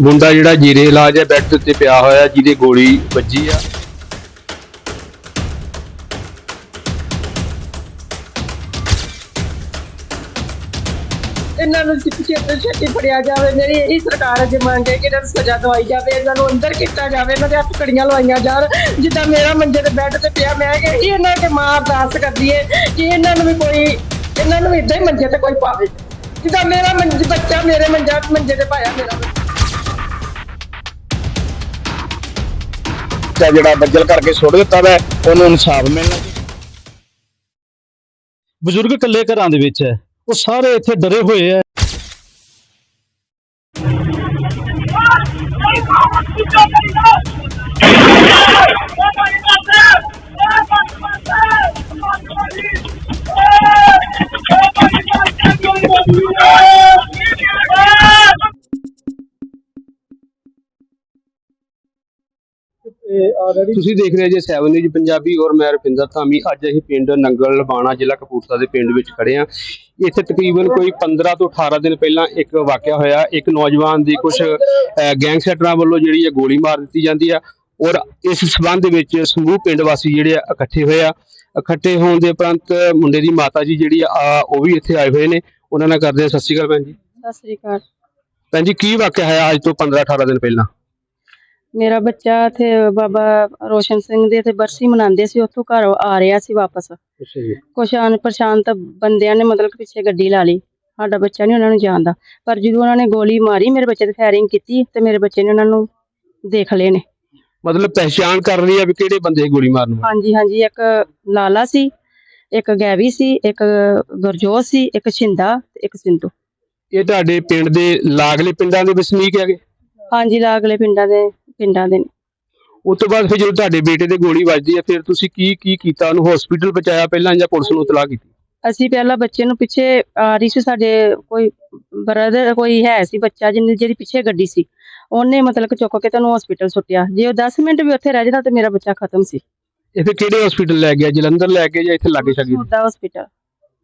ਮੁੰਡਾ ਜਿਹੜਾ ਜੀਰੇ ਇਲਾਜ ਹੈ ਬੈੱਡ ਉੱਤੇ ਪਿਆ ਹੋਇਆ, ਜਿਹਦੇ ਗੋਲੀ ਵੱਜੀ ਆ। ਇਹਨਾਂ ਨੂੰ ਛੇਤੀ ਛੇਤੀ ਫੜਿਆ ਜਾਵੇ, ਮੇਰੀ ਇਹੀ ਸਰਕਾਰ ਅੱਗੇ ਮੰਗ ਹੈ ਕਿ ਇਹਨਾਂ ਨੂੰ ਸਜ਼ਾ ਦਵਾਈ ਜਾਵੇ, ਇਹਨਾਂ ਨੂੰ ਅੰਦਰ ਕੀਤਾ ਜਾਵੇ, ਇਹਨਾਂ ਦੇ ਹੱਥ ਕੜੀਆਂ ਲਵਾਈਆਂ ਜਾਣ। ਜਿੱਦਾਂ ਮੇਰਾ ਮੰਜੇ ਤੇ ਬੈੱਡ ਤੇ ਪਿਆ, ਮੈਂ ਕਿ ਇਹ ਇਹਨਾਂ ਕੇ ਮਾਂ ਅਰਦਾਸ ਕਰਦੀ ਹੈ ਕਿ ਇਹਨਾਂ ਨੂੰ ਵੀ ਕੋਈ, ਇਹਨਾਂ ਨੂੰ ਵੀ ਏਦਾਂ ਹੀ ਮੰਜੇ ਤੇ ਕੋਈ ਪਾਵੇ। ਜਿੱਦਾਂ ਮੇਰਾ ਮੰਜ, ਬੱਚਾ ਮੇਰੇ ਮੰਜਾ, ਮੰਜੇ ਤੇ ਪਾਇਆ ਮੇਰਾ। ਬੱਚਾ। ਜਿਹੜਾ ਬੱਜਲ ਕਰਕੇ ਸੁੱਟ ਦਿੱਤਾ ਵੈ, ਉਹਨੂੰ ਇਨਸਾਫ ਮਿਲਣਾ ਬਜ਼ੁਰਗ ਇਕੱਲੇ ਘਰਾਂ ਦੇ ਵਿੱਚ ਹੈ ਉਹ ਸਾਰੇ ਇੱਥੇ ਡਰੇ ਹੋਏ ਹੈ ਤੁਸੀਂ ਦੇਖ ਰਹੇ ਜੇ 7 ਨਿਊਜ਼ ਪੰਜਾਬੀ ਔਰ ਮੈਂ ਰੁਪਿੰਦਰ ਧਾਮੀ। ਅੱਜ ਅਸੀਂ ਪਿੰਡ ਨੰਗਲ ਲਬਾਣਾ ਜ਼ਿਲ੍ਹਾ ਕਪੂਰਥਲਾ ਦੇ ਪਿੰਡ ਵਿੱਚ ਖੜੇ ਆ ਇੱਥੇ ਤਕਰੀਬਨ ਕੋਈ 15 ਤੋਂ 18 ਦਿਨ ਪਹਿਲਾਂ ਇੱਕ ਵਾਕਿਆ ਹੋਇਆ ਇੱਕ ਨੌਜਵਾਨ ਦੀ ਕੁਝ ਗੈਂਗਸਟਰਾਂ ਵੱਲੋਂ ਜਿਹੜੀ ਹੈ ਗੋਲੀ ਮਾਰ ਦਿੱਤੀ ਜਾਂਦੀ ਆ ਔਰ ਇਸ ਸਬੰਧ ਵਿੱਚ ਸਮੂਹ ਪਿੰਡ ਵਾਸੀ ਜਿਹੜੇ ਆ ਇਕੱਠੇ ਹੋਏ ਆ। ਇਕੱਠੇ ਹੋਣ ਦੇ ਉਪਰੰਤ ਮੁੰਡੇ ਦੀ ਮਾਤਾ ਜੀ ਜਿਹੜੀ ਆ ਉਹ ਵੀ ਇੱਥੇ ਆਏ ਹੋਏ ਨੇ। ਉਹਨਾਂ ਨਾਲ ਕਰਦੇ ਆ ਸਤਿ ਸ਼੍ਰੀ ਅਕਾਲ ਭੈਣ ਜੀ। ਸਤਿ ਸ੍ਰੀ ਅਕਾਲ। ਭੈਣ ਜੀ ਕੀ ਵਾਕਿਆ ਹੋਇਆ ਅੱਜ ਤੋਂ 15 18 ਦਿਨ ਪਹਿਲਾਂ? ਮੇਰਾ ਬੱਚਾ ਇੱਥੇ ਬਾਬਾ ਰੋਸ਼ਨ ਸਿੰਘ ਦੇ ਤੇ ਬਰਸੀ ਮਨਾਉਂਦੇ ਸੀ ਉੱਥੋਂ ਘਰ ਆ ਰਿਹਾ ਸੀ ਵਾਪਸ। ਅੱਛਾ ਜੀ। ਕੁਛ ਅਣਪਛਾਤ ਬੰਦਿਆਂ ਨੇ ਮਤਲਬ ਕਿ ਪਿੱਛੇ ਗੱਡੀ ਲਾ ਲਈ। ਸਾਡਾ ਬੱਚਾ ਨਹੀਂ ਉਹਨਾਂ ਨੂੰ ਜਾਣਦਾ। ਪਰ ਜਦੋਂ ਉਹਨਾਂ ਨੇ ਗੋਲੀ ਮਾਰੀ ਮੇਰੇ ਬੱਚੇ ਤੇ ਫਾਇਰਿੰਗ ਕੀਤੀ ਤੇ ਮੇਰੇ ਬੱਚੇ ਨੇ ਉਹਨਾਂ ਨੂੰ ਦੇਖ ਲਏ ਨੇ। ਮਤਲਬ ਪਹਿਚਾਣ ਕਰ ਰਹੀ ਆ ਵੀ ਕਿਹੜੇ ਬੰਦੇ ਗੋਲੀ ਮਾਰਨ ਵਾਲੇ? ਹਾਂਜੀ ਹਾਂਜੀ ਇੱਕ ਲਾਲਾ ਸੀ ਇੱਕ ਗੈਵੀ ਸੀ ਇੱਕ ਗੁਰਜੋਤ ਸੀ ਇੱਕ ਛਿੰਦਾ ਤੇ ਇੱਕ ਸਿੰਧੂ। ਇਹ ਤੁਹਾਡੇ ਪਿੰਡ ਦੇ ਲਾਗਲੇ ਪਿੰਡਾਂ ਦੇ ਵਸਨੀਕ ਹੈਗੇ? ਹਾਂਜੀ ਲਾਗਲੇ ਪਿੰਡਾਂ ਦੇ ਪਿੰਡਾਂ ਦੇ ਨੇ। ਉਸ ਤੋਂ ਬਾਅਦ ਫਿਰ ਜਦੋਂ ਤੁਹਾਡੇ ਬੇਟੇ ਤੇ ਗੋਲੀ ਵੱਜਦੀ ਹੈ ਫਿਰ ਤੁਸੀਂ ਕੀ ਕੀ ਕੀਤਾ? ਉਹਨੂੰ ਹਸਪੀਟਲ ਪਹੁੰਚਾਇਆ ਪਹਿਲਾਂ ਜਾਂ ਪੁਲਿਸ ਨੂੰ ਇਤਲਾਹ ਕੀਤੀ? ਅਸੀਂ ਪਹਿਲਾਂ ਬੱਚੇ ਨੂੰ ਪਿੱਛੇ ਆ ਰਹੀ ਸੀ ਸਾਡੇ ਕੋਈ ਬ੍ਰਦਰ ਕੋਈ ਹੈ ਸੀ ਬੱਚਾ ਜਿਹਨੇ ਜਿਹੜੀ ਪਿੱਛੇ ਗੱਡੀ ਸੀ। ਉਹਨੇ ਮਤਲਬ ਕਿ ਚੁੱਕ ਕੇ ਤੈਨੂੰ ਹਸਪੀਟਲ ਸੁੱਟਿਆ। ਜੇ ਉਹ 10 ਮਿੰਟ ਵੀ ਉੱਥੇ ਰਹਿ ਜਾਂਦਾ ਤੇ ਮੇਰਾ ਬੱਚਾ ਖਤਮ ਸੀ। ਇਹ ਫਿਰ ਕਿਹੜੇ ਹਸਪੀਟਲ ਲੈ ਗਿਆ? ਜਲੰਧਰ ਲੈ ਕੇ ਜਾਂ ਇੱਥੇ ਲਾਗੇ ਛਾਗੇ? ਹਸਪੀਟਲ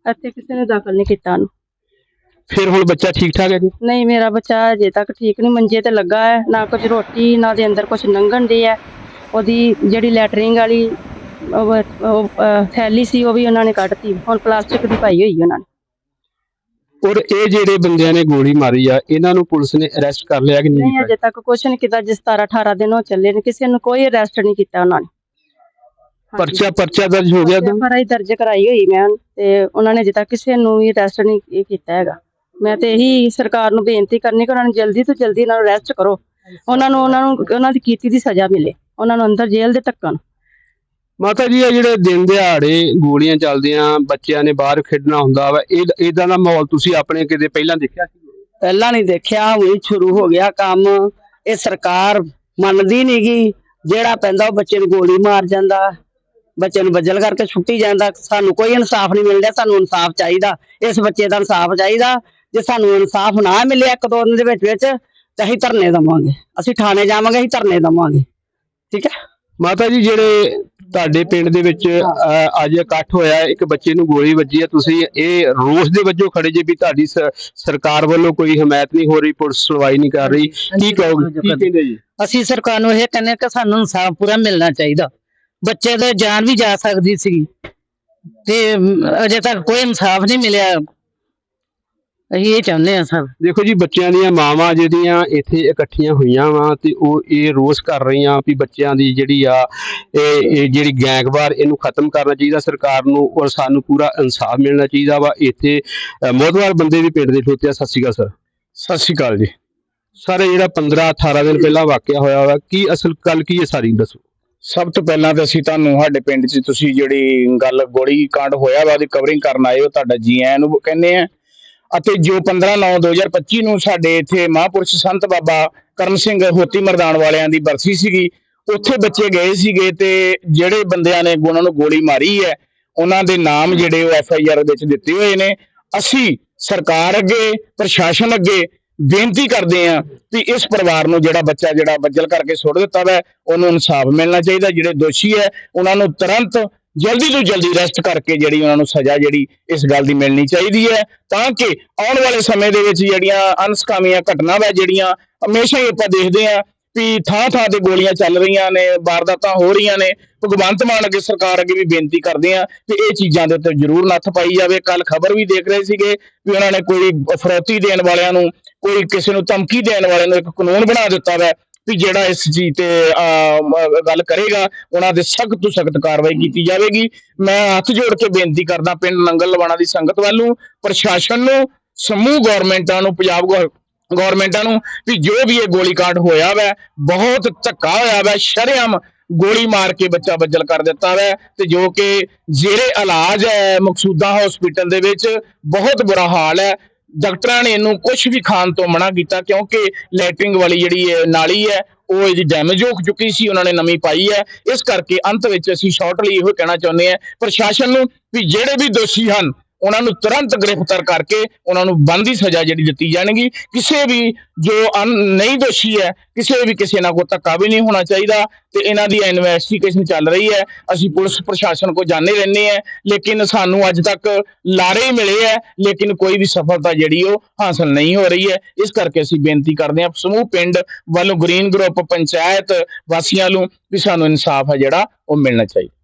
ਇੱਥੇ ਕਿਸੇ ਨੇ ਦਾਖਲ ਨਹੀਂ ਕੀਤਾ ਉਹਨੂੰ। ਫਿਰ ਹੁਣ ਬੱਚਾ ਠੀਕ ਠਾਕ ਹੈ ਜੀ? ਨਹੀਂ ਮੇਰਾ ਬੱਚਾ ਅਜੇ ਤੱਕ ਠੀਕ ਨਹੀਂ ਮੰਜੇ ਤੇ ਲੱਗਾ ਹੈ ਨਾ ਕੁਝ ਰੋਟੀ ਨਾ ਦੇ ਅੰਦਰ ਕੁਝ ਲੰਘਣ ਦੇ ਹੈ। ਉਹਦੀ ਜਿਹੜੀ ਲੈਟਰਿੰਗ ਵਾਲੀ ਉਹ ਉਹ, ਅਹ, ਥੈਲੀ ਸੀ ਉਹ ਵੀ ਉਹਨਾਂ ਨੇ ਕੱਢਤੀ। ਹੁਣ ਪਲਾਸਟਿਕ ਦੀ ਪਾਈ ਹੋਈ ਉਹਨਾਂ ਨੇ। ਔਰ ਇਹ ਜਿਹੜੇ ਬੰਦਿਆਂ ਨੇ ਗੋਲੀ ਮਾਰੀ ਆ ਇਹਨਾਂ ਨੂੰ ਪੁਲਿਸ ਨੇ ਅਰੈਸਟ ਕਰ ਲਿਆ ਕਿ ਨਹੀਂ? ਨਹੀਂ ਅਜੇ ਤੱਕ ਕੁਝ ਨਹੀਂ ਕੀਤਾ। ਜਿਸ 17 18 ਦਿਨ ਹੋ ਚੱਲੇ ਨੇ ਕਿਸੇ ਨੂੰ ਕੋਈ ਅਰੈਸਟ ਨਹੀਂ ਕੀਤਾ ਉਹਨਾਂ ਨੇ। ਪਰਚਾ ਪਰਚਾ ਦਰਜ ਹੋ ਗਿਆ ਤਾਂ? ਫਰਾਈ ਦਰਜ ਕਰਾਈ ਹੋਈ ਮੈਂ ਤੇ ਉਹਨਾਂ ਨੇ ਅਜੇ ਤੱਕ ਕਿਸੇ ਨੂੰ ਵੀ ਅਰੈਸਟ ਨਹੀਂ ਕੀਤਾ ਹੈਗਾ। ਮੈਂ ਤੇ ਇਹੀ ਸਰਕਾਰ ਨੂੰ ਬੇਨਤੀ ਕਰਨੀ ਕਿ ਉਹਨਾਂ ਨੂੰ ਜਲਦੀ ਤੋਂ ਜਲਦੀ ਇਹਨਾਂ ਨੂੰ ਅਰੈਸਟ ਕਰੋ। ਉਹਨਾਂ ਨੂੰ ਉਹਨਾਂ ਨੂੰ ਉਹਨਾਂ ਦੀ ਕੀਤੀ ਦੀ ਸਜ਼ਾ ਮਿਲੇ। ਉਹਨਾਂ ਨੂੰ ਅੰਦਰ ਜੇਲ੍ਹ ਦੇ ਧੱਕਣ। ਮਾਤਾ ਜੀ ਇਹ ਜਿਹੜੇ ਦਿਨ ਦਿਹਾੜੇ ਗੋਲੀਆਂ ਚੱਲਦੀਆਂ ਬੱਚਿਆਂ ਨੇ ਬਾਹਰ ਖੇਡਣਾ ਹੁੰਦਾ ਵਾ ਇਹ ਇਦਾਂ ਦਾ ਮਾਹੌਲ ਤੁਸੀਂ ਆਪਣੇ ਕਿਤੇ ਪਹਿਲਾਂ ਦੇਖਿਆ ਸੀ? ਪਹਿਲਾਂ ਨਹੀਂ ਦੇਖਿਆ ਹੁਣ ਸ਼ੁਰੂ ਹੋ ਗਿਆ ਕੰਮ। ਇਹ ਸਰਕਾਰ ਮੰਨਦੀ ਨਹੀਂਗੀ ਜਿਹੜਾ ਪੈਂਦਾ ਉਹ ਬੱਚੇ ਨੂੰ ਗੋਲੀ ਮਾਰ ਜਾਂਦਾ। ਬੱਚੇ ਨੂੰ ਬੱਜਲ ਕਰਕੇ ਛੁੱਟੀ ਜਾਂਦਾ। ਸਾਨੂੰ ਕੋਈ ਇਨਸਾਫ ਨਹੀਂ ਮਿਲ ਰਿਹਾ ਸਾਨੂੰ ਇਨਸਾਫ ਚਾਹੀਦਾ। ਇਸ ਬੱਚੇ ਦਾ ਇਨਸਾਫ ਚਾਹੀਦਾ। ਜੇ ਸਾਨੂੰ ਇਨਸਾਫ ਨਾ ਮਿਲਿਆ ਇੱਕ ਦੋ ਦਿਨ ਦੇ ਵਿੱਚ ਵਿੱਚ ਤੇ ਅਸੀਂ ਧਰਨੇ ਦਵਾਂਗੇ। ਅਸੀਂ ਥਾਣੇ ਜਾਵਾਂਗੇ ਅਸੀਂ ਧਰਨੇ ਦਵਾਂਗੇ। ਠੀਕ ਹੈ? ਮਾਤਾ ਜੀ ਜਿਹੜੇ ਤੁਹਾਡੇ ਪਿੰਡ ਦੇ ਵਿੱਚ ਅੱਜ ਇਕੱਠ ਹੋਇਆ ਇੱਕ ਬੱਚੇ ਨੂੰ ਗੋਲੀ ਵੱਜੀ ਹੈ ਤੁਸੀਂ ਇਹ ਰੋਸ ਦੇ ਵਜੋਂ ਖੜੇ ਜੇ ਵੀ ਤੁਹਾਡੀ ਸਰਕਾਰ ਵੱਲੋਂ ਕੋਈ ਹਮਾਇਤ ਨਹੀਂ ਹੋ ਰਹੀ ਪੁਲਿਸ ਸੁਣਵਾਈ ਨਹੀਂ ਕਰ ਰਹੀ। ਕੀ ਕਹੋਗੇ? ਕੀ ਕਹਿੰਦੇ ਜੀ? ਅਸੀਂ ਸਰਕਾਰ ਨੂੰ ਇਹ ਕਹਿੰਦੇ ਕਿ ਸਾਨੂੰ ਇਨਸਾਫ ਪੂਰਾ ਮਿਲਣਾ ਚਾਹੀਦਾ। ਬੱਚੇ ਦੇ ਜਾਨ ਵੀ ਜਾ ਸਕਦੀ ਸੀ। ਤੇ ਅਜੇ ਤੱਕ ਕੋਈ ਇਨਸਾਫ ਨਹੀਂ ਮਿਲਿਆ। ਅਸੀਂ ਇਹ ਚਾਹੁੰਦੇ ਆ ਸਰ ਦੇਖੋ ਜੀ ਬੱਚਿਆਂ ਦੀਆਂ ਮਾਵਾਂ ਜਿਹੜੀਆਂ ਇੱਥੇ ਇਕੱਠੀਆਂ ਹੋਈਆਂ ਵਾ ਤੇ ਉਹ ਇਹ ਰੋਸ ਕਰ ਰਹੀਆਂ ਵੀ ਬੱਚਿਆਂ ਦੀ ਜਿਹੜੀ ਆ ਇਹ ਇਹ ਜਿਹੜੀ ਗੈਂਗਵਾਰ ਇਹਨੂੰ ਖਤਮ ਕਰਨਾ ਚਾਹੀਦਾ ਸਰਕਾਰ ਨੂੰ ਔਰ ਸਾਨੂੰ ਪੂਰਾ ਇਨਸਾਫ ਮਿਲਣਾ ਚਾਹੀਦਾ ਵਾ। ਇੱਥੇ ਮੋਹਤਵਾਰ ਬੰਦੇ ਵੀ ਪਿੰਡ ਦੇ ਖਲੋਤੇ ਆ। ਸਤਿ ਸ਼੍ਰੀ ਅਕਾਲ ਸਰ। ਸਤਿ ਸ਼੍ਰੀ ਅਕਾਲ ਜੀ। ਸਰ ਇਹ ਜਿਹੜਾ 15 18 ਦਿਨ ਪਹਿਲਾਂ ਵਾਕਿਆ ਹੋਇਆ ਵਾ ਕੀ ਅਸਲ ਗੱਲ ਕੀ ਹੈ ਸਾਰੀ ਦੱਸੋ। ਸਭ ਤੋਂ ਪਹਿਲਾਂ ਤਾਂ ਅਸੀਂ ਤੁਹਾਨੂੰ ਸਾਡੇ ਪਿੰਡ 'ਚ ਤੁਸੀਂ ਜਿਹੜੀ ਗੱਲ ਗੋਲੀ ਕਾਂਡ ਹੋਇਆ ਵਾ ਉਹਦੀ ਕਵਰਿੰਗ ਕਰਨ ਆਏ ਹੋ ਤੁਹਾਡਾ ਜੀ ਆਇਆਂ ਨੂੰ ਕਹਿੰਦੇ ਆ। ਅਤੇ ਜੋ 15 9 2025 ਨੂੰ ਸਾਡੇ ਇੱਥੇ ਮਹਾਂਪੁਰਸ਼ ਸੰਤ ਬਾਬਾ ਕਰਮ ਸਿੰਘ ਹੋਤੀ ਮਰਦਾਨ ਵਾਲਿਆਂ ਦੀ ਬਰਸੀ ਸੀਗੀ, ਉੱਥੇ ਬੱਚੇ ਗਏ ਸੀਗੇ ਤੇ ਜਿਹੜੇ ਬੰਦਿਆਂ ਨੇ ਉਹਨਾਂ ਨੂੰ ਗੋਲੀ ਮਾਰੀ ਹੈ, ਉਹਨਾਂ ਦੇ ਨਾਮ ਜਿਹੜੇ ਉਹ ਐਫ ਆਈ ਆਰ ਵਿੱਚ ਦਿੱਤੇ ਹੋਏ ਨੇ। ਅਸੀਂ ਸਰਕਾਰ ਅੱਗੇ, ਪ੍ਰਸ਼ਾਸਨ ਅੱਗੇ ਬੇਨਤੀ ਕਰਦੇ ਆ ਕਿ ਇਸ ਪਰਿਵਾਰ ਨੂੰ ਜਿਹੜਾ ਬੱਚਾ ਜਿਹੜਾ ਬੱਜਲ ਕਰਕੇ ਸੁੱਟ ਦਿੱਤਾ ਵਾ, ਉਹਨੂੰ ਇਨਸਾਫ ਮਿਲਣਾ ਚਾਹੀਦਾ, ਜਿਹੜੇ ਦੋਸ਼ੀ ਹੈ, ਉਹਨਾਂ ਨੂੰ ਤੁਰੰਤ ਜਲਦੀ ਤੋਂ ਜਲਦੀ ਅਰੈਸਟ ਕਰਕੇ ਜਿਹੜੀ ਉਹਨਾਂ ਨੂੰ ਸਜ਼ਾ ਜਿਹੜੀ ਇਸ ਗੱਲ ਦੀ ਮਿਲਣੀ ਚਾਹੀਦੀ ਹੈ, ਤਾਂ ਕਿ ਆਉਣ ਵਾਲੇ ਸਮੇਂ ਦੇ ਵਿੱਚ ਜਿਹੜੀਆਂ ਅਨਸਕਾਮੀਆਂ ਘਟਨਾਵਾਂ ਜਿਹੜੀਆਂ ਹਮੇਸ਼ਾ ਹੀ ਆਪਾਂ ਦੇਖਦੇ ਹਾਂ ਵੀ ਥਾਂ ਥਾਂ ਤੇ ਗੋਲੀਆਂ ਚੱਲ ਰਹੀਆਂ ਨੇ, ਵਾਰਦਾਤਾਂ ਹੋ ਰਹੀਆਂ ਨੇ, ਭਗਵੰਤ ਮਾਨ ਅੱਗੇ ਸਰਕਾਰ ਅੱਗੇ ਵੀ ਬੇਨਤੀ ਕਰਦੇ ਆ ਕਿ ਇਹ ਚੀਜ਼ਾਂ ਦੇ ਉੱਤੇ ਜ਼ਰੂਰ ਨੱਥ ਪਾਈ ਜਾਵੇ। ਕੱਲ ਖਬਰ ਵੀ ਦੇਖ ਰਹੇ ਸੀਗੇ ਵੀ ਉਹਨਾਂ ਨੇ ਕੋਈ ਫਰੌਤੀ ਦੇਣ ਵਾਲਿਆਂ ਨੂੰ, ਕੋਈ ਕਿਸੇ ਨੂੰ ਧਮਕੀ ਦੇਣ ਵਾਲਿਆਂ ਨੂੰ ਇੱਕ ਕਾਨੂੰਨ ਬਣਾ ਦਿੱਤਾ ਵੈ। ਵੀ ਜਿਹੜਾ ਇਸ ਚੀਜ਼ ਤੇ ਗੱਲ ਕਰੇਗਾ, ਉਹਨਾਂ ਦੇ ਸਖਤ ਤੋਂ ਸਖਤ ਕਾਰਵਾਈ ਕੀਤੀ ਜਾਵੇਗੀ। ਮੈਂ ਹੱਥ ਜੋੜ ਕੇ ਬੇਨਤੀ ਕਰਦਾ ਪਿੰਡ ਨੰਗਲ ਲਵਾਣਾ ਦੀ ਸੰਗਤ ਵੱਲ ਨੂੰ ਪ੍ਰਸ਼ਾਸਨ ਨੂੰ, ਸਮੂਹ ਗਵਰਨਮੈਂਟਾਂ ਨੂੰ, ਪੰਜਾਬ ਗੌਰ- ਗਵਰਨਮੈਂਟਾਂ ਨੂੰ ਵੀ ਜੋ ਵੀ ਇਹ ਗੋਲੀਕਾਂਡ ਹੋਇਆ ਵੈ, ਬਹੁਤ ਧੱਕਾ ਹੋਇਆ ਵੈ, ਸ਼ਰੇਆਮ ਗੋਲੀ ਮਾਰ ਕੇ ਬੱਚਾ ਬੱਜਲ ਕਰ ਦਿੱਤਾ ਵੈ, ਤੇ ਜੋ ਕਿ ਜਿਹੜੇ ਇਲਾਜ ਹੈ ਮਕਸੂਦਾ ਹਸਪੀਟਲ ਦੇ ਵਿੱਚ, ਬਹੁਤ ਬੁਰਾ ਹਾਲ ਹੈ। ਡਾਕਟਰਾਂ ਨੇ ਇਹਨੂੰ ਕੁਝ ਵੀ ਖਾਣ ਤੋਂ ਮਨਾ ਕੀਤਾ ਕਿਉਂਕਿ ਲੈਟਰਿੰਗ ਵਾਲੀ ਜਿਹੜੀ ਇਹ ਨਾਲੀ ਹੈ, ਉਹ ਇਹਦੀ ਡੈਮੇਜ ਹੋ ਚੁੱਕੀ ਸੀ, ਉਹਨਾਂ ਨੇ ਨਵੀਂ ਪਾਈ ਹੈ। ਇਸ ਕਰਕੇ ਅੰਤ ਵਿੱਚ ਅਸੀਂ ਸ਼ਾਰਟਲੀ ਇਹੋ ਕਹਿਣਾ ਚਾਹੁੰਦੇ ਹਾਂ, ਪ੍ਰਸ਼ਾਸਨ ਨੂੰ ਵੀ ਜਿਹੜੇ ਵੀ ਦੋਸ਼ੀ ਹਨ ਉਹਨਾਂ ਨੂੰ ਤੁਰੰਤ ਗ੍ਰਿਫਤਾਰ ਕਰਕੇ ਉਹਨਾਂ ਨੂੰ ਬਣਦੀ ਸਜ਼ਾ ਜਿਹੜੀ ਦਿੱਤੀ ਜਾਣਗੀ। ਕਿਸੇ ਵੀ ਜੋ ਅਨ- ਨਹੀਂ ਦੋਸ਼ੀ ਹੈ, ਕਿਸੇ ਵੀ ਕਿਸੇ ਨਾਲ ਕੋਈ ਧੱਕਾ ਵੀ ਨਹੀਂ ਹੋਣਾ ਚਾਹੀਦਾ ਤੇ ਇਹਨਾਂ ਦੀ ਇਨਵੈਸਟੀਗੇਸ਼ਨ ਚੱਲ ਰਹੀ ਹੈ। ਅਸੀਂ ਪੁਲਿਸ ਪ੍ਰਸ਼ਾਸਨ ਕੋ ਜਾਣੇ ਰਹਿੰਦੇ ਆ ਲੇਕਿਨ ਸਾਨੂੰ ਅੱਜ ਤੱਕ ਲਾਰੇ ਹੀ ਮਿਲੇ ਹੈ, ਲੇਕਿਨ ਕੋਈ ਵੀ ਸਫਲਤਾ ਜਿਹੜੀ ਉਹ ਹਾਸਲ ਨਹੀਂ ਹੋ ਰਹੀ ਹੈ। ਇਸ ਕਰਕੇ ਅਸੀਂ ਬੇਨਤੀ ਕਰਦੇ ਹਾਂ, ਸਮੂਹ ਪਿੰਡ ਵੱਲੋਂ ਗ੍ਰੀਨ ਗਰੁੱਪ ਪੰਚਾਇਤ ਵਾਸੀਆਂ ਨੂੰ ਵੀ ਸਾਨੂੰ ਇਨਸਾਫ ਹੈ ਜਿਹੜਾ ਉਹ ਮਿਲਣਾ ਚਾਹੀਦਾ।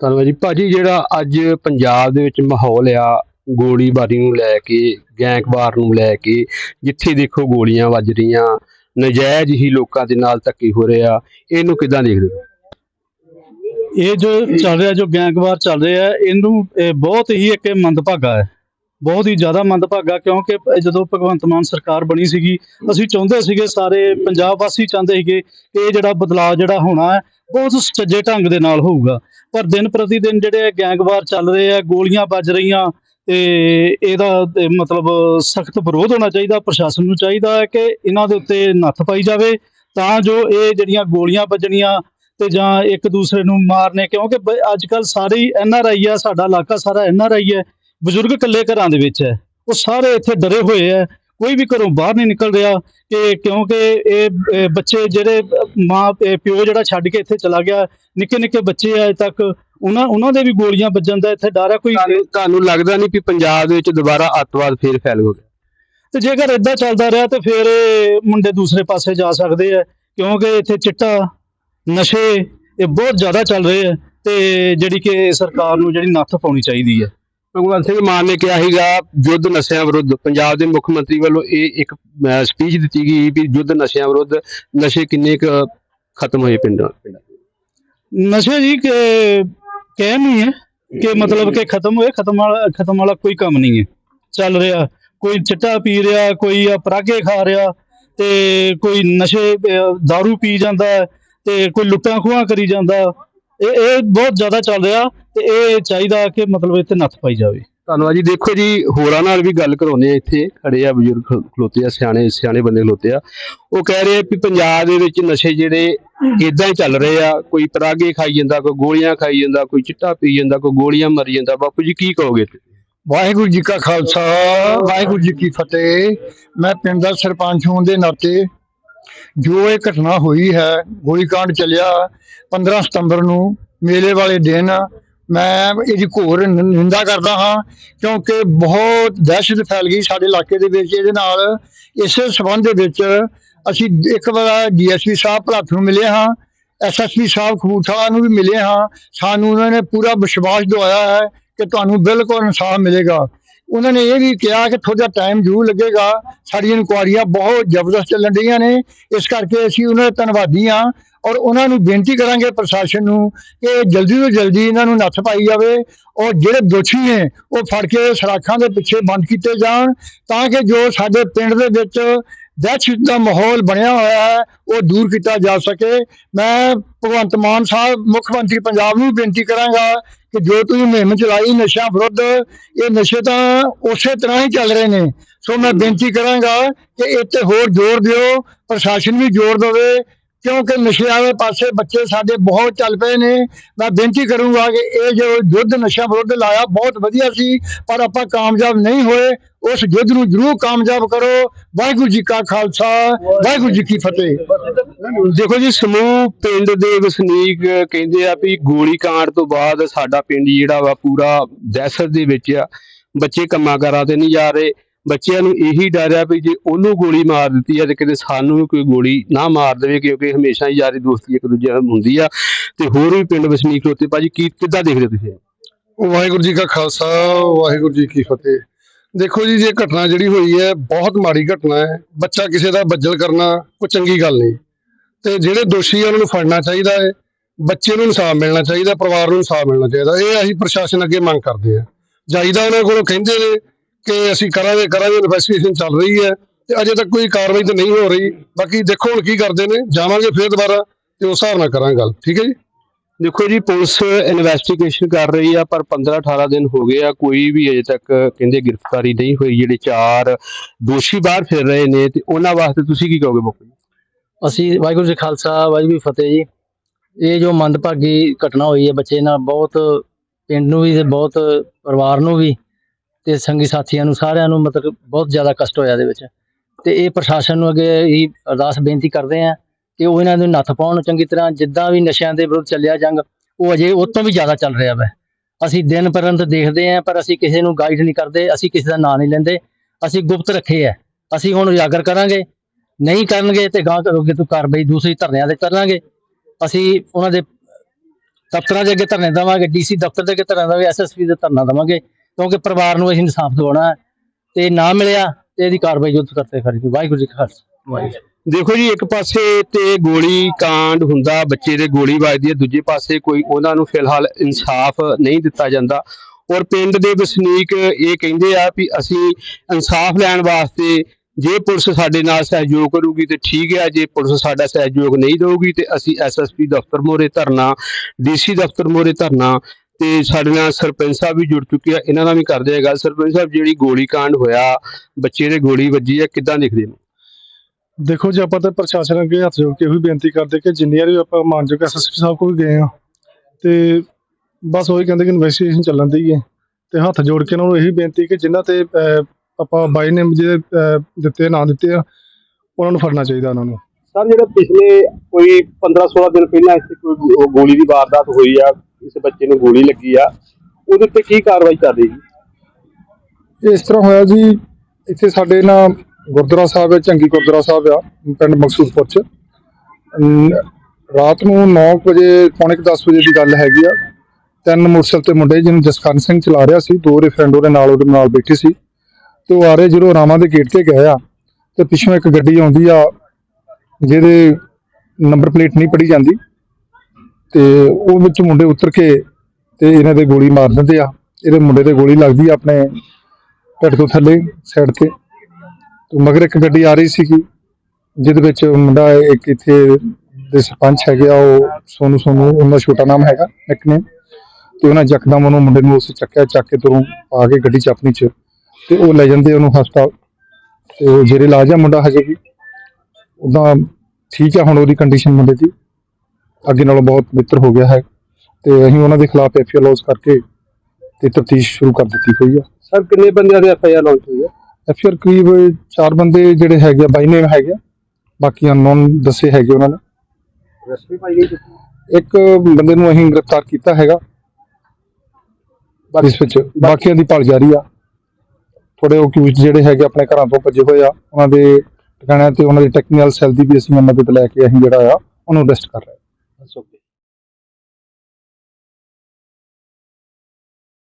ਧੰਨਵਾਦ ਜੀ। ਭਾਜੀ, ਜਿਹੜਾ ਅੱਜ ਪੰਜਾਬ ਦੇ ਵਿੱਚ ਮਾਹੌਲ ਆ, ਗੋਲੀਬਾਰੀ ਨੂੰ ਲੈ ਕੇ, ਗੈਂਗਵਾਰ ਨੂੰ ਲੈ ਕੇ, ਜਿੱਥੇ ਦੇਖੋ ਗੋਲੀਆਂ ਵੱਜ ਰਹੀਆਂ, ਨਜਾਇਜ਼ ਹੀ ਲੋਕਾਂ ਦੇ ਨਾਲ ਧੱਕੇ ਹੋ ਰਹੇ ਆ, ਇਹਨੂੰ ਕਿਦਾਂ ਦੇਖਦੇ ਹੋ? ਇਹ ਜੋ ਚੱਲ ਰਿਹਾ, ਜੋ ਗੈਂਗਵਾਰ ਚੱਲ ਰਿਹਾ, ਇਹਨੂੰ ਬਹੁਤ ਹੀ ਇੱਕ ਮੰਦਭਾਗਾ ਹੈ। ਬਹੁਤ ਹੀ ਜ਼ਿਆਦਾ ਮੰਦਭਾਗਾ, ਕਿਉਂਕਿ ਜਦੋਂ ਭਗਵੰਤ ਮਾਨ ਸਰਕਾਰ ਬਣੀ ਸੀਗੀ, ਅਸੀਂ ਚਾਹੁੰਦੇ ਸੀਗੇ ਸਾਰੇ ਪੰਜਾਬ ਵਾਸੀ ਚਾਹੁੰਦੇ ਸੀਗੇ ਕਿ ਇਹ ਜਿਹੜਾ ਬਦਲਾਅ ਜਿਹੜਾ ਹੋਣਾ ਹੈ, ਬਹੁਤ ਸੁਚੱਜੇ ਢੰਗ ਦੇ ਨਾਲ ਹੋਊਗਾ। ਪਰ ਦਿਨ ਪ੍ਰਤੀ ਦਿਨ ਜਿਹੜੇ ਗੈਂਗਵਾਰ ਚੱਲ ਰਹੇ ਆ, ਗੋਲੀਆਂ ਵੱਜ ਰਹੀਆਂ, ਤੇ ਇਹਦਾ ਮਤਲਬ ਸਖਤ ਵਿਰੋਧ ਹੋਣਾ ਚਾਹੀਦਾ, ਪ੍ਰਸ਼ਾਸਨ ਨੂੰ ਚਾਹੀਦਾ ਹੈ ਕਿ ਇਹਨਾਂ ਦੇ ਉੱਤੇ ਨੱਥ ਪਾਈ ਜਾਵੇ, ਤਾਂ ਜੋ ਇਹ ਜਿਹੜੀਆਂ ਗੋਲੀਆਂ ਵੱਜਣੀਆਂ ਤੇ ਜਾਂ ਇੱਕ ਦੂਸਰੇ ਨੂੰ ਮਾਰਨੇ, ਕਿਉਂਕਿ ਅੱਜ ਕੱਲ ਸਾਰੀ ਹੀ ਐਨ ਆਰ ਆਈ ਆ, ਸਾਡਾ ਇਲਾਕਾ ਸਾਰਾ ਐਨ ਆਰ ਆਈ ਹੈ, ਬਜ਼ੁਰਗ ਇਕੱਲੇ ਘਰਾਂ ਦੇ ਵਿੱਚ ਹੈ, ਉਹ ਸਾਰੇ ਇੱਥੇ ਡਰੇ ਹੋਏ ਹੈ ਕੋਈ ਵੀ ਘਰੋਂ ਬਾਹਰ ਨਹੀਂ ਨਿਕਲ ਰਿਹਾ ਕਿ ਕਿਉਂਕਿ ਇਹ ਬੱਚੇ ਜਿਹੜੇ ਮਾਂ ਪਿਓ ਜਿਹੜਾ ਛੱਡ ਕੇ ਇੱਥੇ ਚਲਾ ਗਿਆ ਨਿੱਕੇ ਨਿੱਕੇ ਬੱਚੇ ਅਜੇ ਤੱਕ ਉਹਨਾਂ ਉਹਨਾਂ ਦੇ ਵੀ ਗੋਲੀਆਂ ਵੱਜਣ ਦਾ ਇੱਥੇ ਡਰ ਹੈ ਕੋਈ? ਤੁਹਾਨੂੰ ਲੱਗਦਾ ਨਹੀਂ ਕਿ ਪੰਜਾਬ ਦੇ ਵਿੱਚ ਦੁਬਾਰਾ ਅੱਤਵਾਦ ਫੇਰ ਫੈਲ ਹੋ ਗਿਆ? ਤੇ ਜੇਕਰ ਇਦਾਂ ਚੱਲਦਾ ਰਿਹਾ ਤੇ ਫਿਰ ਮੁੰਡੇ ਦੂਸਰੇ ਪਾਸੇ ਜਾ ਸਕਦੇ ਆ ਕਿਉਂਕਿ ਇੱਥੇ ਚਿੱਟਾ ਨਸ਼ੇ ਇਹ ਬਹੁਤ ਜ਼ਿਆਦਾ ਚੱਲ ਰਹੇ ਆ ਤੇ ਜਿਹੜੀ ਕਿ ਸਰਕਾਰ ਨੂੰ ਜਿਹੜੀ ਨੱਥ ਪਾਉਣੀ ਚਾਹੀਦੀ ਹੈ ਭਗਵੰਤ ਸਿੰਘ ਮਾਨ ਨੇ ਕਿਹਾ ਸੀਗਾ ਯੁੱਧ ਨਸ਼ਿਆਂ ਵਿਰੁੱਧ। ਪੰਜਾਬ ਦੇ ਮੁੱਖ ਮੰਤਰੀ ਵੱਲੋਂ ਇਹ ਇੱਕ ਸਪੀਚ ਦਿੱਤੀ ਗਈ ਵੀ ਯੁੱਧ ਨਸ਼ਿਆਂ ਵਿਰੁੱਧ ਨਸ਼ੇ ਕਿੰਨੇ ਕੁ ਖਤਮ ਹੋਏ ਪਿੰਡਾਂ ਨਸ਼ੇ ਜੀ ਕਿ ਕਹਿ ਨਹੀਂ ਹੈ ਕਿ ਮਤਲਬ ਕਿ ਖਤਮ ਹੋਏ ਖਤਮ ਵਾਲਾ ਖਤਮ ਵਾਲਾ ਕੋਈ ਕੰਮ ਨਹੀਂ ਹੈ। ਚੱਲ ਰਿਹਾ ਕੋਈ ਚਿੱਟਾ ਪੀ ਰਿਹਾ ਕੋਈ ਪਰਾਗੇ ਖਾ ਰਿਹਾ ਤੇ ਕੋਈ ਨਸ਼ੇ ਅਹ, दारू ਪੀ ਜਾਂਦਾ ਤੇ ਕੋਈ ਲੁੱਟਾਂ ਖੋਹਾਂ ਕਰੀ ਜਾਂਦਾ। ਇਹ ਇਹ ਬਹੁਤ ਜ਼ਿਆਦਾ ਚੱਲ ਰਿਹਾ। ਤੇ ਇਹ ਚਾਹੀਦਾ ਕਿ ਮਤਲਬ ਇੱਥੇ ਨੱਥ ਪਾਈ ਜਾਵੇ। ਧੰਨਵਾਦ ਜੀ। ਦੇਖੋ ਜੀ ਹੋਰਾਂ ਨਾਲ ਵੀ ਗੱਲ ਕਰਾਉਂਦੇ ਆ ਇੱਥੇ। ਖੜੇ ਆ ਬਜ਼ੁਰਗ ਖਲੋਤੇ ਆ ਸਿਆਣੇ ਸਿਆਣੇ ਬੰਦੇ ਖਲੋਤੇ ਆ। ਉਹ ਕਹਿ ਰਹੇ ਆ ਵੀ ਪੰਜਾਬ ਦੇ ਵਿੱਚ ਨਸ਼ੇ ਜਿਹੜੇ ਇਦਾਂ ਹੀ ਚੱਲ ਰਹੇ ਆ। ਕੋਈ ਪਰਾਗੇ ਖਾਈ ਜਾਂਦਾ ਕੋਈ ਗੋਲੀਆਂ ਖਾਈ ਜਾਂਦਾ ਕੋਈ ਚਿੱਟਾ ਪੀ ਜਾਂਦਾ ਕੋਈ ਗੋਲੀਆਂ ਮਰੀ ਜਾਂਦਾ। ਬਾਪੂ ਜੀ ਕੀ ਕਹੋਗੇ ਵਾਹਿਗੁਰੂ ਜੀ ਕਾ ਖਾਲਸਾ ਵਾਹਿਗੁਰੂ ਜੀ ਕੀ ਫਤਿਹ। ਮੈਂ ਪਿੰਡ ਦਾ ਸਰਪੰਚ ਹੋਣ ਦੇ ਨਾਤੇ ਜੋ ਇਹ ਘਟਨਾ ਹੋਈ ਹੈ ਗੋਲੀकांड ਚੱਲਿਆ 15 ਸਤੰਬਰ ਨੂੰ ਮੇਲੇ ਵਾਲੇ ਦਿਨ ਮੈਂ ਇਹਦੀ ਘੋਰ ਨਿੰਦਾ ਕਰਦਾ ਹਾਂ, ਕਿਉਂਕਿ ਬਹੁਤ ਦਹਿਸ਼ਤ ਫੈਲ ਗਈ ਸਾਡੇ ਇਲਾਕੇ ਦੇ ਵਿੱਚ, ਇਹਦੇ ਨਾਲ ਇਸੇ ਸਬੰਧ ਦੇ ਵਿੱਚ ਅਸੀਂ ਇੱਕ ਵਾਰ ਡੀਐਸਪੀ ਸਾਹਿਬ ਭਲਾਥ ਨੂੰ ਮਿਲੇ ਹਾਂ ਐਸਐਸਪੀ ਸਾਹਿਬ ਕਪੂਰਥਲਾ ਨੂੰ ਵੀ ਮਿਲੇ ਹਾਂ, ਸਾਨੂੰ ਉਹਨਾਂ ਨੇ ਪੂਰਾ ਵਿਸ਼ਵਾਸ ਦਿਵਾਇਆ ਹੈ ਕਿ ਤੁਹਾਨੂੰ ਬਿਲਕੁਲ ਇਨਸਾਫ ਮਿਲੇਗਾ। ਉਹਨਾਂ ਨੇ ਇਹ ਵੀ ਕਿਹਾ ਕਿ ਥੋੜਾ ਟਾਈਮ ਜ਼ਰੂਰ ਲੱਗੇਗਾ, ਸਾਡੀਆਂ ਇਨਕੁਆਰੀਆਂ ਬਹੁਤ ਜ਼ਬਰਦਸਤ ਚੱਲਣ ਰਹੀਆਂ ਨੇ, ਇਸ ਕਰਕੇ ਅਸੀਂ ਉਹਨਾਂ ਦੇ ਧੰਨਵਾਦੀ ਹਾਂ। ਔਰ ਉਹਨਾਂ ਨੂੰ ਬੇਨਤੀ ਕਰਾਂਗੇ ਪ੍ਰਸ਼ਾਸਨ ਨੂੰ ਕਿ ਜਲਦੀ ਤੋਂ ਜਲਦੀ ਇਹਨਾਂ ਨੂੰ ਨੱਥ ਪਾਈ ਜਾਵੇ ਔਰ ਜਿਹੜੇ ਦੋਸ਼ੀ ਨੇ ਉਹ ਫੜ ਕੇ ਸਲਾਖਾਂ ਦੇ ਪਿੱਛੇ ਬੰਦ ਕੀਤੇ ਜਾਣ ਤਾਂ ਕਿ ਜੋ ਸਾਡੇ ਪਿੰਡ ਦੇ ਵਿੱਚ ਦਹਿਸ਼ਤ ਦਾ ਮਾਹੌਲ ਬਣਿਆ ਹੋਇਆ ਹੈ, ਉਹ ਦੂਰ ਕੀਤਾ ਜਾ ਸਕੇ। ਮੈਂ ਭਗਵੰਤ ਮਾਨ ਸਾਹਿਬ, ਮੁੱਖ ਮੰਤਰੀ ਪੰਜਾਬ ਨੂੰ ਬੇਨਤੀ ਕਰਾਂਗਾ ਕਿ ਜੋ ਤੁਸੀਂ ਮੁਹਿੰਮ ਚਲਾਈ ਨਸ਼ਿਆਂ ਵਿਰੁੱਧ, ਇਹ ਨਸ਼ੇ ਤਾਂ ਉਸੇ ਤਰ੍ਹਾਂ ਹੀ ਚੱਲ ਰਹੇ ਨੇ। ਸੋ ਮੈਂ ਬੇਨਤੀ ਕਰਾਂਗਾ ਕਿ ਇੱਥੇ ਹੋਰ ਜ਼ੋਰ ਦਿਓ, ਪ੍ਰਸ਼ਾਸਨ ਵੀ ਜ਼ੋਰ ਦੇਵੇ ਕਿਉਂਕਿ ਨਸ਼ੇ ਵਾਲੇ ਪਾਸੇ ਬੱਚੇ ਸਾਡੇ ਬਹੁਤ ਚੱਲ ਪਏ ਨੇ। ਮੈਂ ਬੇਨਤੀ ਕਰੂੰਗਾ ਕਿ ਇਹ ਜੋ ਯੁੱਧ ਨਸ਼ਾ ਵਿਰੁੱਧ ਲਾਇਆ, ਬਹੁਤ ਵਧੀਆ ਸੀ, ਪਰ ਆਪਾਂ ਕਾਮਯਾਬ ਨਹੀਂ ਹੋਏ। ਉਸ ਯੁੱਧ ਨੂੰ ਜ਼ਰੂਰ ਕਾਮਯਾਬ ਕਰੋ। ਵਾਹਿਗੁਰੂ ਜੀ ਕਾ ਖਾਲਸਾ, ਵਾਹਿਗੁਰੂ ਜੀ ਕੀ ਫਤਿਹ। ਦੇਖੋ ਜੀ, ਸਮੂਹ ਪਿੰਡ ਦੇ ਵਸਨੀਕ ਕਹਿੰਦੇ ਆ ਵੀ ਗੋਲੀ ਕਾਂਡ ਤੋਂ ਬਾਅਦ ਸਾਡਾ ਪਿੰਡ ਜਿਹੜਾ ਵਾ ਪੂਰਾ ਦਹਿਸ਼ਤ ਦੇ ਵਿੱਚ ਆ। ਬੱਚੇ ਕੰਮਾਂ ਕਾਰਾਂ ਤੇ ਨਹੀਂ ਜਾ ਰਹੇ। ਬੱਚਿਆਂ ਨੂੰ ਇਹੀ ਡਰ ਆ ਵੀ ਜੇ ਉਹਨੂੰ ਗੋਲੀ ਮਾਰ ਦਿੱਤੀ ਆ ਤੇ ਕਿਤੇ ਸਾਨੂੰ ਵੀ ਕੋਈ ਗੋਲੀ ਨਾ ਮਾਰ ਦੇਵੇ, ਕਿਉਂਕਿ ਹਮੇਸ਼ਾ ਹੀ ਯਾਰੀ ਦੋਸਤੀ ਇੱਕ ਦੂਜੇ ਨਾਲ ਹੁੰਦੀ ਆ। ਤੇ ਹੋਰ ਵੀ ਪਿੰਡ ਵਸਨੀਕ ਉੱਤੇ ਭਾਜੀ, ਕੀ ਕਿੱਦਾਂ ਦੇਖਦੇ ਤੁਸੀਂ? ਵਾਹਿਗੁਰੂ ਜੀ ਕਾ ਖਾਲਸਾ, ਵਾਹਿਗੁਰੂ ਜੀ ਕੀ ਫਤਿਹ। ਦੇਖੋ ਜੀ, ਜੇ ਘਟਨਾ ਜਿਹੜੀ ਹੋਈ ਹੈ, ਬਹੁਤ ਮਾੜੀ ਘਟਨਾ ਹੈ। ਬੱਚਾ ਕਿਸੇ ਦਾ ਬੱਜਲ ਕਰਨਾ ਕੋਈ ਚੰਗੀ ਗੱਲ ਨਹੀਂ। ਤੇ ਜਿਹੜੇ ਦੋਸ਼ੀ ਆ, ਉਹਨਾਂ ਨੂੰ ਫੜਨਾ ਚਾਹੀਦਾ ਹੈ। ਬੱਚੇ ਨੂੰ ਇਨਸਾਫ ਮਿਲਣਾ ਚਾਹੀਦਾ, ਪਰਿਵਾਰ ਨੂੰ ਇਨਸਾਫ ਮਿਲਣਾ ਚਾਹੀਦਾ। ਇਹ ਅਸੀਂ ਪ੍ਰਸ਼ਾਸਨ ਅੱਗੇ ਮੰਗ ਕਰਦੇ ਹਾਂ। ਜਾਈਦਾ ਉਹਨਾਂ ਕੋਲੋਂ, ਕਹਿੰਦੇ ਨੇ ਕਿ ਅਸੀਂ ਕਰਾਂਗੇ ਕਰਾਂਗੇ ਇਨਵੈਸਟੀਗੇਸ਼ਨ ਚੱਲ ਰਹੀ ਹੈ ਤੇ ਅਜੇ ਤੱਕ ਕੋਈ ਕਾਰਵਾਈ ਤਾਂ ਨਹੀਂ ਹੋ ਰਹੀ। ਬਾਕੀ ਦੇਖੋ ਹੁਣ ਕੀ ਕਰਦੇ ਨੇ ਜਾਵਾਂਗੇ ਫੇਰ ਦੁਬਾਰਾ ਤੇ ਉਸ ਹਿਸਾਬ ਨਾਲ ਕਰਾਂਗੇ ਗੱਲ। ਠੀਕ ਹੈ ਜੀ? ਦੇਖੋ ਜੀ ਪੁਲਿਸ ਇਨਵੈਸਟੀਗੇਸ਼ਨ ਕਰ ਰਹੀ ਆ ਪਰ 15 18 ਦਿਨ ਹੋ ਗਏ ਆ ਕੋਈ ਵੀ ਅਜੇ ਤੱਕ ਕਹਿੰਦੇ ਗ੍ਰਿਫਤਾਰੀ ਨਹੀਂ ਹੋਈ। ਜਿਹੜੇ ਚਾਰ ਦੋਸ਼ੀ ਬਾਹਰ ਫਿਰ ਰਹੇ ਨੇ ਤੇ ਉਹਨਾਂ ਵਾਸਤੇ ਤੁਸੀਂ ਕੀ ਕਹੋਗੇ ਜੀ? ਅਸੀਂ ਵਾਹਿਗੁਰੂ ਜੀ ਖਾਲਸਾ ਵਾਹਿਗੁਰੂ ਫਤਿਹ ਜੀ। ਇਹ ਜੋ ਮੰਦਭਾਗੀ ਘਟਨਾ ਹੋਈ ਹੈ ਬੱਚੇ ਨਾਲ ਬਹੁਤ ਪਿੰਡ ਨੂੰ ਵੀ ਤੇ ਬਹੁਤ ਪਰਿਵਾਰ ਨੂੰ ਵੀ ਤੇ ਸੰਗੀ ਸਾਥੀਆਂ ਨੂੰ ਸਾਰਿਆਂ ਨੂੰ ਮਤਲਬ ਬਹੁਤ ਜ਼ਿਆਦਾ ਕਸ਼ਟ ਹੋਇਆ ਇਹਦੇ ਵਿੱਚ। ਤੇ ਇਹ ਪ੍ਰਸ਼ਾਸਨ ਨੂੰ ਅੱਗੇ ਹੀ ਅਰਦਾਸ, ਬੇਨਤੀ ਕਰਦੇ ਆ ਕਿ ਉਹ ਇਹਨਾਂ ਨੂੰ ਨੱਥ ਪਾਉਣ ਚੰਗੀ ਤਰ੍ਹਾਂ, ਜਿੱਦਾਂ ਵੀ ਨਸ਼ਿਆਂ ਦੇ ਵਿਰੁੱਧ ਚੱਲਿਆ ਜੰਗ, ਉਹ ਅਜੇ ਉਹ ਤੋਂ ਵੀ ਜ਼ਿਆਦਾ ਚੱਲ ਰਿਹਾ ਵੈ। ਅਸੀਂ ਦਿਨ ਪਰੰਤ ਦੇਖਦੇ ਆ ਪਰ ਅਸੀਂ ਕਿਸੇ ਨੂੰ ਗਾਈਡ ਨਹੀਂ ਕਰਦੇ, ਅਸੀਂ ਕਿਸੇ ਦਾ ਨਾਂ ਨਹੀਂ ਲੈਂਦੇ, ਅਸੀਂ ਗੁਪਤ ਰੱਖੇ ਆ। ਅਸੀਂ ਹੁਣ ਉਜਾਗਰ ਕਰਾਂਗੇ, ਨਹੀਂ ਕਰਨਗੇ ਤੇ ਗਾਂ ਕਰੋਗੇ ਤੋਂ ਕਾਰਵਾਈ ਦੂਸਰੀ ਧਰਨਿਆਂ ਤੇ ਕਰਾਂਗੇ ਅਸੀਂ ਉਹਨਾਂ ਦੇ ਦਫ਼ਤਰਾਂ ਦੇ ਅੱਗੇ ਧਰਨੇ ਦੇਵਾਂਗੇ ਡੀਸੀ ਦਫ਼ਤਰ ਦੇ ਅੱਗੇ ਧਰਨਾ ਦੇਵਾਂਗੇ ਐਸਐਸਪੀ ਦੇ ਧਰਨਾ ਦੇਵਾਂਗੇ। ਕਿਉਂਕਿ ਪਰਿਵਾਰ ਨੂੰ ਅਸੀਂ ਇਨਸਾਫ ਦਿਵਾਉਣਾ ਹੈ ਤੇ ਨਾ ਮਿਲਿਆ ਤੇ ਇਹਦੀ ਕਾਰਵਾਈ ਜੁੱਧ ਕਰਤੇ ਕਰਾਂਗੇ ਵਾਹਿਗੁਰੂ ਜੀ ਕਾ ਖਾਲਸਾ। ਦੇਖੋ ਜੀ, ਇੱਕ ਪਾਸੇ ਤੇ ਗੋਲੀ ਕਾਂਡ ਹੁੰਦਾ, ਬੱਚੇ ਦੇ ਗੋਲੀ ਵੱਜਦੀ ਹੈ, ਦੂਜੇ ਪਾਸੇ ਕੋਈ ਉਹਨਾਂ ਨੂੰ ਫਿਲਹਾਲ ਇਨਸਾਫ ਨਹੀਂ ਦਿੱਤਾ ਜਾਂਦਾ। ਔਰ ਪਿੰਡ ਦੇ ਵਸਨੀਕ ਇਹ ਕਹਿੰਦੇ ਆ ਵੀ ਅਸੀਂ ਇਨਸਾਫ ਲੈਣ ਵਾਸਤੇ ਜੇ ਪੁਲਿਸ ਸਾਡੇ ਨਾਲ ਸਹਿਯੋਗ ਕਰੂਗੀ ਤੇ ਠੀਕ ਹੈ, ਜੇ ਪੁਲਿਸ ਸਾਡਾ ਸਹਿਯੋਗ ਨਹੀਂ ਦੇਊਗੀ ਤੇ ਅਸੀਂ ਐਸਐਸਪੀ ਦਫ਼ਤਰ ਮੋਰੇ ਧਰਨਾ ਡੀਸੀ ਦਫ਼ਤਰ ਮੋਰੇ ਧਰਨਾ ਤੇ ਸਾਡੇ ਨਾਲ ਸਰਪੰਚ ਸਾਹਿਬ ਵੀ ਜੁੜ ਚੁੱਕੇ ਆ। ਇਹਨਾਂ ਨਾਲ ਵੀ ਕਰਦੇ ਆ ਗੱਲ ਸਰਪੰਚ ਸਾਹਿਬ ਜਿਹੜੀ ਗੋਲੀ ਕਾਂਡ ਹੋਇਆ ਬੱਚੇ ਦੇ ਗੋਲੀ ਵੱਜੀ ਆ ਕਿੱਦਾਂ ਦੇਖਦੇ ਨੇ ਦੇਖੋ ਜੀ ਆਪਾਂ ਤਾਂ ਪ੍ਰਸ਼ਾਸਨ ਅੱਗੇ ਹੱਥ ਜੋੜ ਕੇ ਇਹੋ ਹੀ ਬੇਨਤੀ ਕਰਦੇ ਕਿ ਜਿੰਨੀ ਵਾਰੀ ਆਪਾਂ ਮਾਨਯੋਗ ਐਸਐਸਪੀ ਸਾਹਿਬ ਕੋਲ ਵੀ ਗਏ ਆ ਤੇ ਬਸ ਉਹੀ ਕਹਿੰਦੇ ਕਿ ਇਨਵੈਸਟੀਗੇਸ਼ਨ ਚੱਲਣ ਦੀ ਹੈ। ਤੇ ਹੱਥ ਜੋੜ ਕੇ ਉਹਨਾਂ ਨੂੰ ਇਹੀ ਬੇਨਤੀ ਕਿ ਜਿਨ੍ਹਾਂ ਤੇ ਆਪਾਂ ਬਾਈ ਨੇਮ ਜਿਹੜੇ ਦਿੱਤੇ ਨਾਂ ਦਿੱਤੇ ਆ ਉਹਨਾਂ ਨੂੰ ਫੜਨਾ ਚਾਹੀਦਾ ਉਹਨਾਂ ਨੂੰ। ਸਰ ਜਿਹੜਾ ਪਿਛਲੇ ਕੋਈ 15 16 ਦਿਨ ਪਹਿਲਾਂ ਇੱਥੇ ਕੋਈ ਗੋਲੀ ਦੀ ਵਾਰਦਾਤ ਹੋਈ ਆ ਇਸ ਬੱਚੇ ਨੂੰ ਗੋਲੀ ਲੱਗੀ ਆ, ਉਹਦੇ ਉੱਤੇ ਕੀ ਕਾਰਵਾਈ ਕਰ ਜੀ? ਇਸ ਤਰ੍ਹਾਂ ਹੋਇਆ ਜੀ, ਇੱਥੇ ਸਾਡੇ ਨਾ ਗੁਰਦੁਆਰਾ ਸਾਹਿਬ ਹੈ, ਚੰਗੀ ਗੁਰਦੁਆਰਾ ਸਾਹਿਬ ਆ, ਪਿੰਡ ਮਕਸੂਦਪੁਰ ਚ। ਰਾਤ ਨੂੰ 9 ਵਜੇ, ਪੌਣੇ 10 ਵਜੇ ਦੀ ਗੱਲ ਹੈਗੀ ਆ। ਤਿੰਨ ਮੋਟਰਸਾਈਕਲ ਤੇ ਮੁੰਡੇ ਜਿਹਨੂੰ ਜਸਕਰਨ ਸਿੰਘ ਚਲਾ ਰਿਹਾ ਸੀ, ਦੋ ਦੇ ਫਰੈਂਡ ਉਹਦੇ ਨਾਲ ਉਹਦੇ ਨਾਲ ਬੈਠੇ ਸੀ। ਤੇ ਉਹ ਆ ਰਹੇ ਜਦੋਂ ਰਾਮਾਂ ਦੇ ਗੇਟ ਤੇ ਗਏ ਆ, ਤੇ ਪਿੱਛੋਂ ਇੱਕ ਗੱਡੀ ਆਉਂਦੀ ਆ, ਜਿਹਦੇ ਨੰਬਰ ਪਲੇਟ ਨਹੀਂ ਪੜੀ ਜਾਂਦੀ। ਤੇ ਉਹ ਵਿੱਚ ਮੁੰਡੇ ਉਤਰ ਕੇ ਤੇ ਇਹਨਾਂ ਦੇ ਗੋਲੀ ਮਾਰ ਦਿੰਦੇ ਆ। ਇਹਦੇ ਮੁੰਡੇ ਤੇ ਗੋਲੀ ਲੱਗਦੀ ਆ ਆਪਣੇ ਢਿੱਡ ਤੋਂ ਥੱਲੇ ਸਾਈਡ ਤੇ। ਮਗਰ ਇੱਕ ਗੱਡੀ ਆ ਰਹੀ ਸੀਗੀ, ਜਿਹਦੇ ਵਿੱਚ ਮੁੰਡਾ ਇੱਕ ਇੱਥੇ ਦੇ ਸਰਪੰਚ ਹੈਗੇ ਆ, ਉਹ ਸੋਨੂ ਸੋਨੂ, ਉਹਨਾਂ ਛੋਟਾ ਨਾਮ ਹੈਗਾ ਨਿਕਨੇਮ ਤੇ ਉਹਨਾਂ ਯਕਦਮ ਉਹਨੂੰ ਮੁੰਡੇ ਨੂੰ ਉਸ ਚੱਕਿਆ, ਚੱਕ ਕੇ ਤੁਰੋਂ ਆ ਕੇ ਗੱਡੀ ਚ ਆਪਣੀ ਚ ਤੇ ਉਹ ਲੈ ਜਾਂਦੇ ਉਹਨੂੰ ਹਸਪਤਾਲ। ਤੇ ਉਹ ਜਿਹੜੇ ਇਲਾਜ ਆ ਮੁੰਡਾ ਹਜੇ ਵੀ ਉਦਾਂ ਠੀਕ ਆ, ਹੁਣ ਉਹਦੀ ਕੰਡੀਸ਼ਨ ਮੁੰਡੇ ਦੀ। ਅੱਗੇ ਨਾਲੋਂ ਬਹੁਤ ਬਿਹਤਰ ਹੋ ਗਿਆ ਹੈ ਤੇ ਅਸੀਂ ਉਹਨਾਂ ਦੇ ਖਿਲਾਫ ਐਫਆਈਆਰ ਲੌਂਚ ਕਰਕੇ ਤੇ ਤਫਤੀਸ਼ ਸ਼ੁਰੂ ਕਰ ਦਿੱਤੀ ਹੋਈ ਆ ਸਰ ਕਿੰਨੇ ਬੰਦਿਆਂ ਦੇ ਐਫਆਈਆਰ ਲਾਂਚ ਹੋਈ ਆ ਐਫਆਰ ਕਰੀਬ ਚਾਰ ਬੰਦੇ ਜਿਹੜੇ ਹੈਗੇ ਆ ਬਾਈ ਨੇਮ ਹੈਗੇ ਆ ਬਾਕੀ ਅਨਨੋਨ ਦੱਸੇ ਹੈਗੇ ਉਹਨਾਂ ਨੇ। ਰੈਸਪੀ ਪਾਈ ਗਈ ਇੱਕ ਬੰਦੇ ਨੂੰ ਅਸੀਂ ਗ੍ਰਿਫਤਾਰ ਕੀਤਾ ਹੈਗਾ। ਇਸ ਵਿੱਚ ਬਾਕੀਆਂ ਦੀ ਭਾਲ ਜਾਰੀ ਆ। ਥੋੜੇ ਉਹ ਅਕਿਊਜ਼ਡ ਜਿਹੜੇ ਹੈਗੇ ਆਪਣੇ ਘਰਾਂ ਤੋਂ ਭੱਜੇ ਹੋਏ ਆ ਉਹਨਾਂ ਦੇ ਟਿਕਾਣਿਆਂ ਤੇ ਉਹਨਾਂ ਦੀ ਟੈਕਨੀਕਲ ਸੈੱਲ ਦੀ ਵੀ ਅਸੀਂ ਮਦਦ ਲੈ ਕੇ ਅਸੀਂ ਜਿਹੜਾ ਆ ਉਹਨੂੰ ਅਰੈਸਟ ਕਰ ਰਹੇ ਹਾਂ